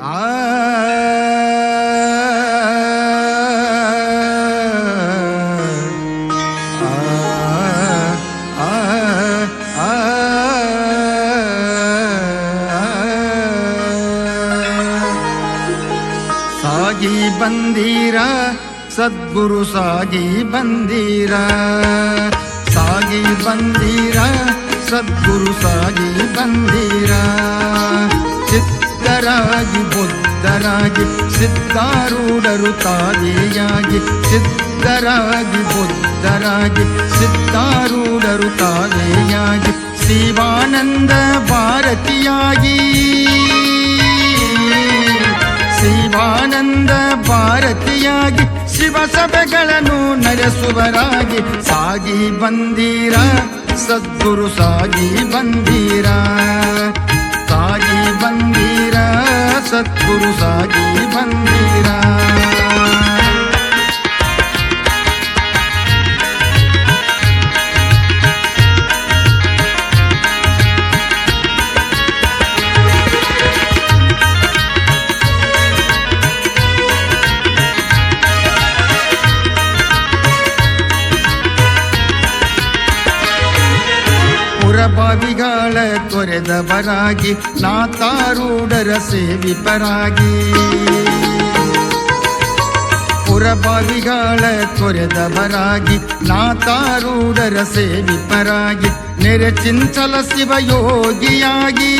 ಆ ಸಾಗಿ ಬಂದೀರ ಸದ್ಗುರು ಸಾಗಿ ಬಂದೀರ. ಸಾಗಿ ಬಂದೀರ ಸದ್ಗುರು ಸಾಗಿ ಬಂದೀರ. ಬುದ್ಧರಾಗಿ ಸಿದ್ಧಾರೂಢರು ತಾದಿಯಾಗಿ ಸಿದ್ಧರಾಗಿ ಬುದ್ಧರಾಗಿ ಸಿದ್ಧಾರೂಢರು ತಾದಿಯಾಗಿ ಶಿವಾನಂದ ಭಾರತಿಯಾಗಿ ಶಿವಾನಂದ ಭಾರತಿಯಾಗಿ ಶಿವಸಭೆಗಳನ್ನು ನಡೆಸುವರಾಗಿ ಸಾಗಿ ಬಂದೀರ ಸದ್ಗುರು ಸಾಗಿ ಬಂದೀರ ಸಾಗಿ ಬಂದೀರ ಸದ್ಗುರು ತೊರೆದವರಾಗಿ ನಾತಾರೂಢರ ಸೇವಿಪರಾಗಿ ಪುರಬಾವಿಗಳ ತೊರೆದವರಾಗಿ ನಾತಾರೂಢರ ಸೇವಿಪರಾಗಿ ನೆರೆಚಿಂಚಲ ಶಿವಯೋಗಿಯಾಗಿ.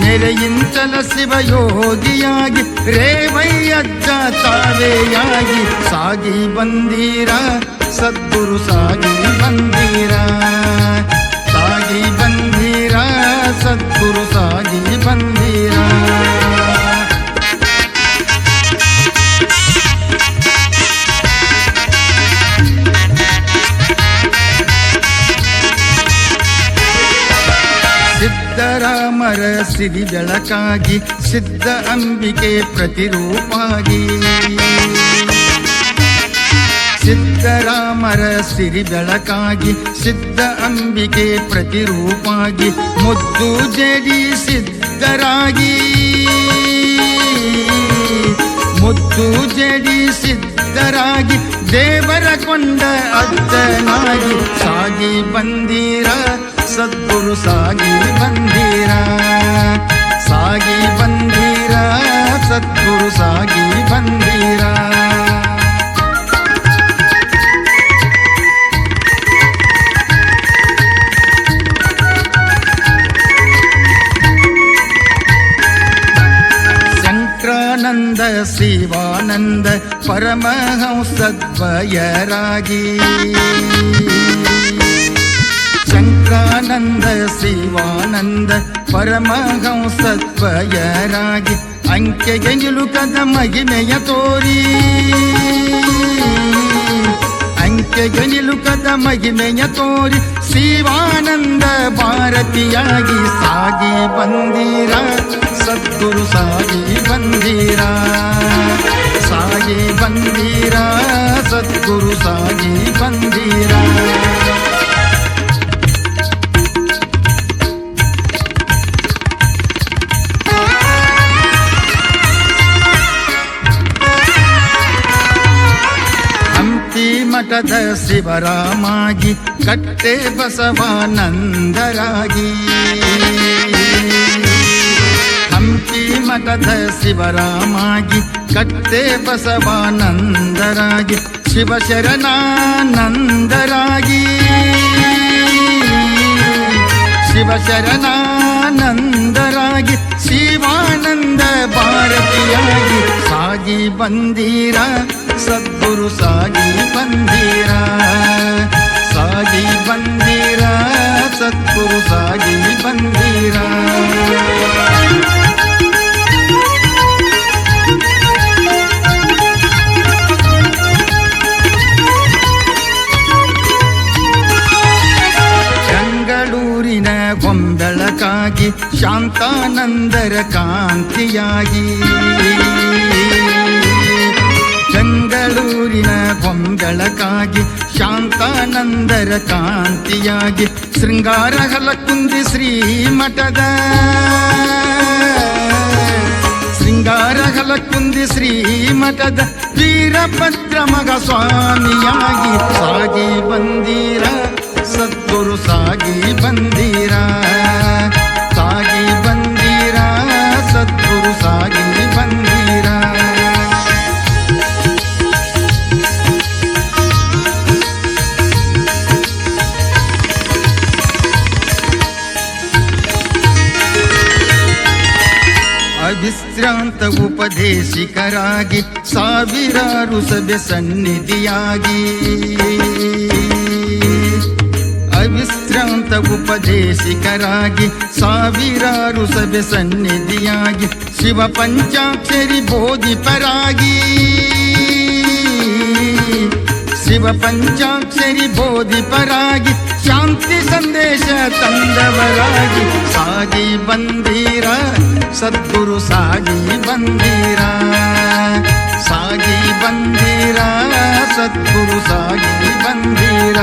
ನೆರೆಯಿಂಚಲ ಶಿವಯೋಗಿಯಾಗಿ ರೇವಯ್ಯಜ್ಜ ತಾವೆಯಾಗಿ ಸಾಗಿ ಬಂದೀರ, ಸದ್ಗುರು ಸಾಗಿ ಬಂದೀರ. ಸಿದ್ಧರಾಮರ ಸಿರಿ ಬೆಳಕಾಗಿ, ಸಿದ್ಧ ಅಂಬಿಕೆ ಪ್ರತಿರೂಪಾಗಿ. ಸಿದ್ಧರಾಮರ ಸಿರಿ ಬೆಳಕಾಗಿ, ಸಿದ್ಧ ಅಂಬಿಕೆ ಪ್ರತಿರೂಪಾಗಿ, ಮುದ್ದು ಜಡಿ ಸಿದ್ಧರಾಗಿ. ಮುದ್ದು ಜಡಿ ಸಿದ್ಧರಾಗಿ, ದೇವರ ಕೊಂಡ ಅದ್ದನಾಗಿ ಸಾಗಿ ಬಂದೀರ ಸದ್ಗುರು ಸಾಗಿ ಬಂದೀರ ಸಾಗಿ ಬಂದೀರ ಸದ್ಗುರು ಸಾಗಿ ಬಂದೀರ ಶಂಕ್ರಾನಂದ ಶಿವಾನಂದ ಪರಮಹಂಸದ್ವಯರಾಗಿ ಶಿವಾನಂದ ಪರಮಹಂಸತ್ವಯರಾಗಿ ಅಂಕೆಗೆ ನಿಲುಕದ ಮಹಿಮೆಯ ತೋರಿ. ಅಂಕೆಗೆ ನಿಲುಕದ ಮಹಿಮೆಯ ತೋರಿ. ಶಿವಾನಂದ ಭಾರತಿಯಾಗಿ ಸಾಗಿ ಬಂದೀರ. ಸದ್ಗುರು ಸಾಗಿ ಬಂದೀರ. ಸಾಗಿ ಬಂದೀರ. ಸದ್ಗುರು ಸಾಗಿ ಬಂದೀರ. ಶಿವರಾಮಾಗಿ ಕಟ್ಟೆ ಬಸವಾನಂದರಾಗಿ. ಹಂಪಿ ಮಠದ ಶಿವರಾಮಾಗಿ ಕಟ್ಟೆ ಬಸವಾನಂದರಾಗಿ ಶಿವಶರಣಾನಂದರಾಗಿ. ಶಿವಶರಣಾನಂದರಾಗಿ ಶಿವಾನಂದ ಭಾರತಿಯಾಗಿ ಸಾಗಿ ಬಂದೀರ. ಸದ್ಗುರು ಸಾಗಿ ಬಂದೀರ ಸಾಗಿ ಬಂದೀರ ಸದ್ಗುರು ಸಾಗಿ ಬಂದೀರ ಬೆಂಗಳೂರಿನ ಗೊಂಬೆಳಕಾಗಿ ಶಾಂತಾನಂದರ ಕಾಂತಿಯಾಗಿ. ಬೆಂಗಳೂರಿನ ಗೊಂಗಳಕ್ಕಾಗಿ ಶಾಂತಾನಂದರ ಕಾಂತಿಯಾಗಿ ಶೃಂಗಾರ ಹಲಕುಂದಿ ಶ್ರೀಮಠದ ಶೃಂಗಾರ ಹಲಕುಂದಿ ಶ್ರೀಮಠದ ವೀರಭದ್ರ ಮಗ ಸ್ವಾಮಿಯಾಗಿ ಸಾಗಿ ಬಂದಿರ, ಸದ್ಗುರು ಸಾಗಿ ಬಂದಿ ಉಪದೇಶಿಕರಾಗಿ ಸಾವಿರಾರು ಸಭೆ ಸನ್ನಿಧಿಯಾಗಿ. ಅವಿಶ್ರಾಂತ ಉಪದೇಶಿಕರಾಗಿ ಸಾವಿರಾರು ಸಭೆ ಸನ್ನಿಧಿಯಾಗಿ ಶಿವ ಪಂಚಾಕ್ಷರಿ ಬೋಧಿಪರಾಗಿ. ಶಿವ ಪಂಚಾಕ್ಷರಿ ಬೋಧಿಪರಾಗಿ, ಶಾಂತಿ ಸಂದೇಶ ತಂದವರಾಗಿ, ಸಾಗಿ ಬಂದೀರ, ಸದ್ಗುರು ಸಾಗಿ ಬಂದೀರ. ಸಾಗಿ ಬಂದೀರ, ಸದ್ಗುರು ಸಾಗಿ ಬಂದೀರ.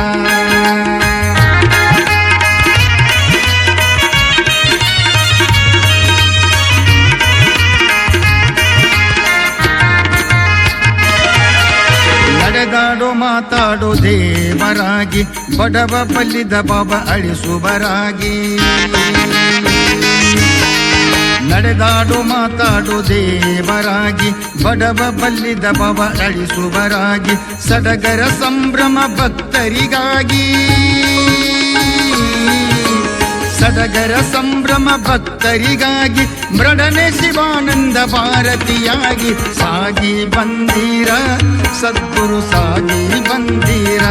ನಡೆದಾಡೋ ಮಾತಾಡೋ ದೇವರಾಗಿ. ಬಡವ ಬಲ್ಲಿದ ಬಾಬ ಅಳಿಸುವರಾಗಿ. ನಡೆದಾಡೋ, ಮಾತಾಡೋ ದೇವರಾಗಿ. ಬಡವ ಬಲ್ಲಿದ ಬವ ಅಳಿಸುವರಾಗಿ. ಸಡಗರ ಸಂಭ್ರಮ ಭಕ್ತರಿಗಾಗಿ. ಸಡಗರ ಸಂಭ್ರಮ ಭಕ್ತರಿಗಾಗಿ ಮೃಡನೆ ಶಿವಾನಂದ ಭಾರತಿಯಾಗಿ ಸಾಗಿ ಬಂದೀರ. ಸದ್ಗುರು ಸಾಗಿ ಬಂದೀರ?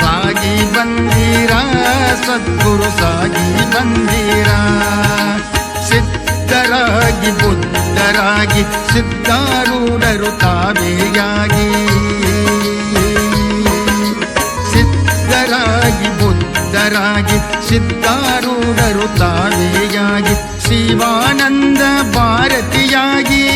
ಸಾಗಿ ಬಂದೀರ? ಸದ್ಗುರು ಸಾಗಿ ಬಂದೀರ? ಸಿದ್ಧರಾಗಿ, ಬುದ್ಧರಾಗಿ, ಸಿದ್ಧಾರೂಢರು ತಾವೇಯಾಗಿ. ಸಿದ್ಧರಾಗಿ, ಬುದ್ಧರಾಗಿ, ಸಿದ್ಧಾರೂಢರು ತಾವೇಯಾಗಿ. ಶಿವಾನಂದ ಭಾರತಿಯಾಗಿ.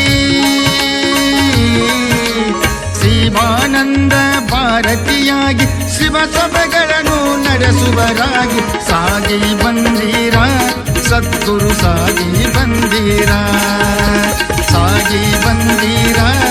ಶಿವ ಸಭೆಗಳನ್ನು ನಡೆಸುವರಾಗಿ ಸಾಗಿ ಬಂದೀರ? ಸದ್ಗುರು ಸಾಗಿ ಬಂದೀರ? ಸಾಗಿ ಬಂದೀರ?